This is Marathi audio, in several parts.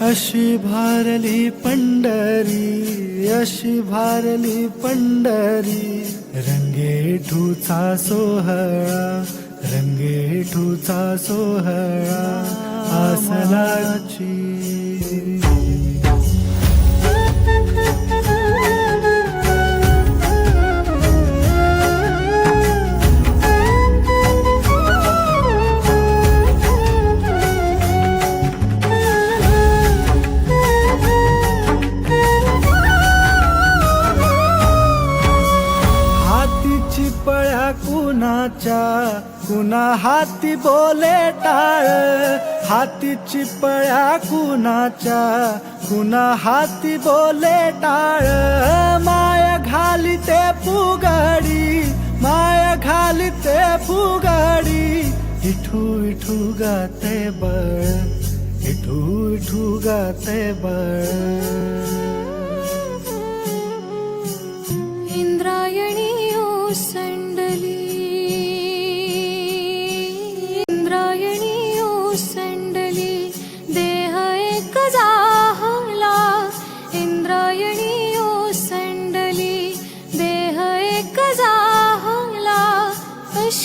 अशी भारली पंढरी अशी भारली पंढरी. रंगेठूचा सोहळा रंगेठूचा सोहळा आसलाची कुणाच्या कुणा हाती बोले टाळ हातीची पळ्या कुणाच्या कुणा हाती बोले टाळ. माय घाली ते फुगाडी, माय घाली ते फुगाडी, इठू इठू गाते बळ, इठू इठू गाते बळ.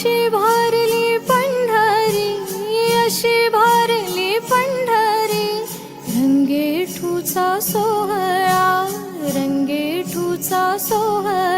अशी भारली पंढरी अशी भारली पंढरी. रंगेठूचा सोहळा रंगेठूचा सोहळा.